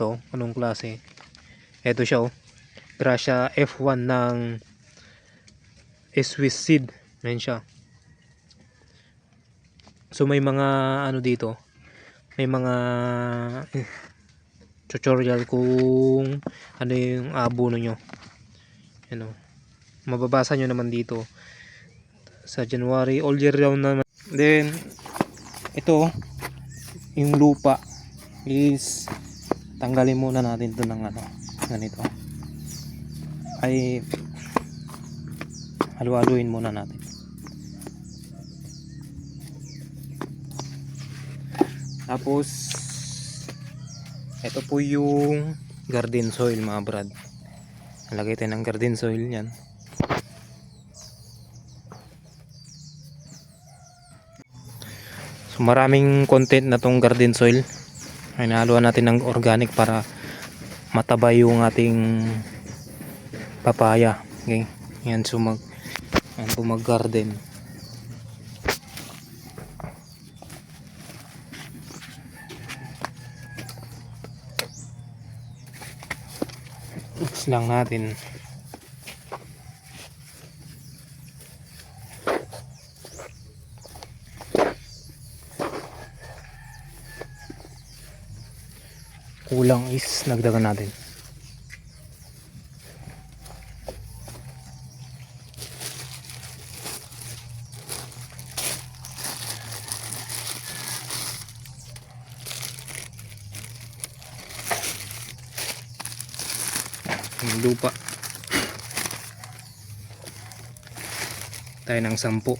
to, anong klase. Ito siya oh. Gracia F1 ng Swiss seed. Ayan siya. So may mga ano dito. May mga eh, tutorial kung ano yung abono nyo. Ano. Mababasa nyo naman dito sa January all year round naman. Then ito yung lupa is tanggalin muna natin to ng ano ganito. Ay halu-haluin muna natin. Tapos ito po yung garden soil mga brad. Lagay tayo ng garden soil yan. So maraming content na tong garden soil ay natin ng organic para matabay yung ating papaya. Okay? Yan so mag yan po mag garden lang natin kulang is nagdagan natin. Yung lupa. Tayo ng sampu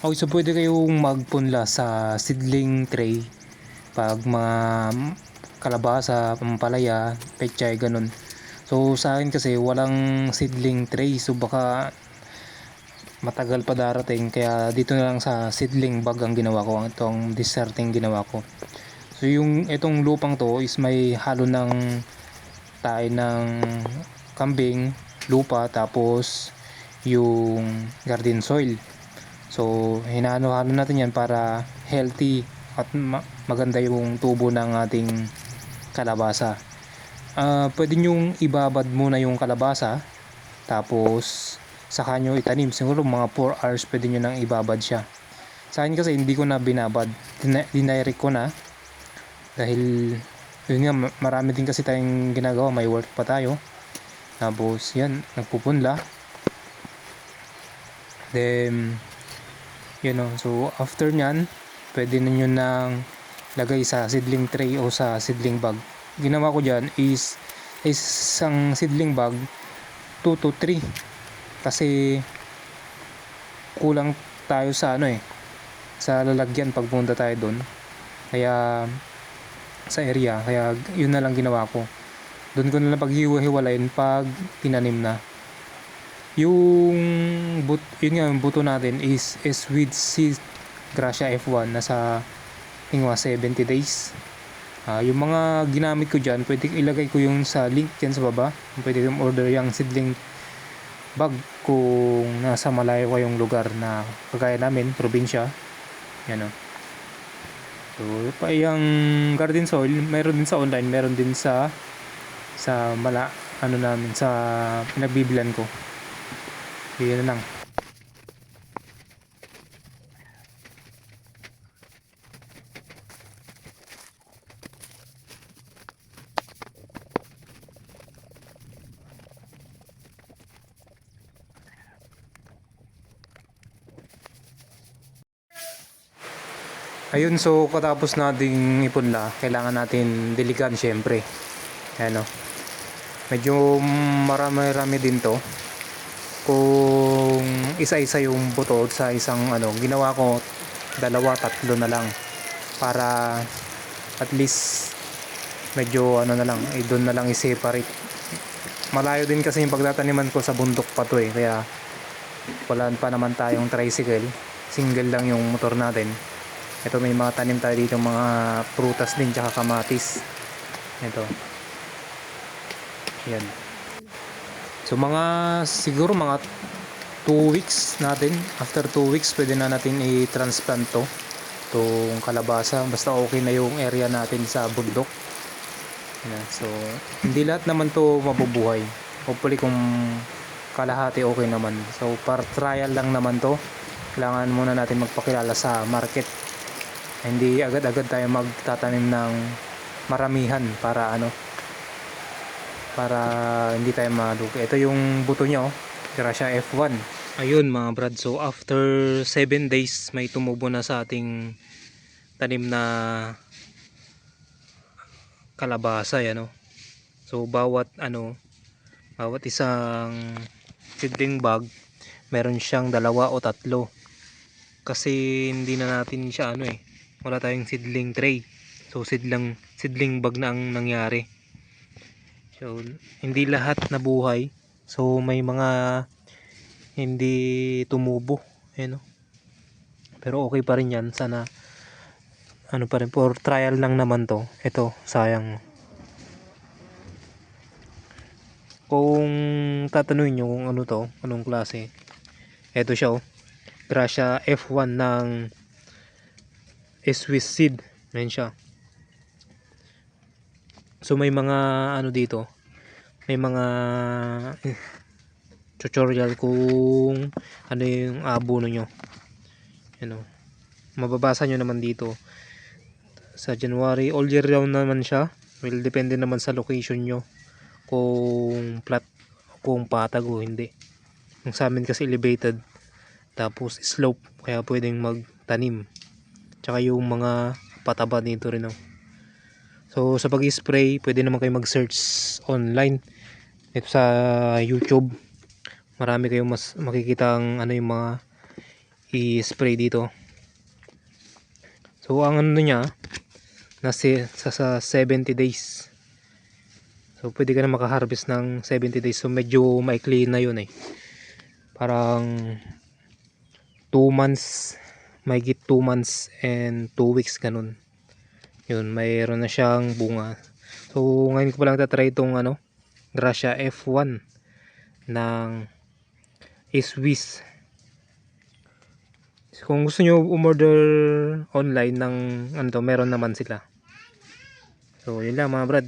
Okay, so pwede kayong magpunla sa seedling tray pag mga kalabasa, pampalaya, pechay, ganun. So sa akin kasi walang seedling tray so baka matagal pa darating kaya dito na lang sa seedling bag ang ginawa ko, itong deserting ginawa ko. So yung itong lupang to is may halo ng tayo ng kambing, lupa, tapos yung garden soil. So, hinano-hano natin yan para healthy at ma- maganda yung tubo ng ating kalabasa. Ah, pwede nyong ibabad muna yung kalabasa tapos saka nyo itanim. Siguro mga 4 hours pwede nyo nang ibabad siya. Sa akin kasi hindi ko na binabad. Dinirect ko na dahil yun nga ma- marami din kasi tayong ginagawa. May work pa tayo. Tapos yan, nagpupunla. Then, you know, so after nyan, pwede na nyo nang lagay sa seedling tray o sa seedling bag. Ginawa ko dyan is isang seedling bag 2 to 3 kasi kulang tayo sa ano eh sa lalagyan pag pumunta tayo doon kaya sa area. Kaya yun na lang ginawa ko. Doon ko na lang paghiwa-hiwalayin pag tinanim na yung but yun nga yung buto natin is is with seed Gracia F1 nasa tingwa 70 days. Ah, yung mga ginamit ko dyan pwede ilagay ko yung sa link dyan sa baba. Pwede yung order yung seedling bag kung nasa malayo kayong lugar na kagaya namin probinsya. Yan o so pa yung garden soil. Meron din sa online meron din sa sa mala ano namin sa pinagbibilan ko yun lang Ayun, so katapos nating ipunla, kailangan natin diligan syempre. Ayan o. Medyo marami-rami din to. Kung isa-isa yung buto sa isang ano, ginawa ko dalawa, tatlo na lang. Para at least medyo ano na lang, eh, doon na lang i-separate. Malayo din kasi yung pagtataniman ko sa bundok pa to eh. Kaya wala pa naman tayong tricycle. Single lang yung motor natin Ito may mga tanim tayo dito mga prutas din tsaka kamatis. Ito. Yan. So mga siguro mga 2 weeks natin. After 2 weeks pwede na natin i-transplant to. Itong kalabasa. Basta okay na yung area natin sa bundok. So hindi lahat naman to mabubuhay. Hopefully kung kalahati okay naman. So para trial lang naman to. Kailangan muna natin magpakilala sa market. Hindi agad-agad tayo magtatanim ng maramihan para ano para hindi tayo malugi. Ito yung buto niya oh. Gracia F1. Ayun mga brad. So after 7 days may tumubo na sa ating tanim na kalabasa yan oh. So bawat ano bawat isang seedling bag meron siyang dalawa o tatlo kasi hindi na natin siya ano eh wala tayong seedling tray so seedling seedling bag na ang nangyari so hindi lahat nabuhay. So may mga hindi tumubo eh no? Pero okay pa rin yan. Sana ano pa rin for trial lang naman to. Ito sayang. Kung tatanungin nyo kung ano to anong klase ito siya oh. Gracia F1 ng Swiss seed. Ayan siya. So may mga ano dito. May mga tutorial kung ano yung abono nyo. Ano. Mababasa nyo naman dito. Sa January, all year round naman siya. Will depende naman sa location nyo. Kung flat, kung patag o hindi. Yung sa amin kasi elevated tapos slope kaya pwedeng magtanim tsaka yung mga pataba dito rin oh. So sa pag spray pwede naman kayo mag search online. Ito sa youtube. Marami kayong mas makikita ang ano yung mga i-spray dito. So ang ano niya nasa sa, sa 70 days. So pwede ka na makaharvest ng 70 days. So medyo maikli na yun eh. Parang 2 months may git 2 months and 2 weeks ganun yun mayroon na siyang bunga. So ngayon ko pa lang tatry itong ano Gracia F1 ng Swiss kung gusto nyo umorder online ng ano to meron naman sila. So yun lang mga brad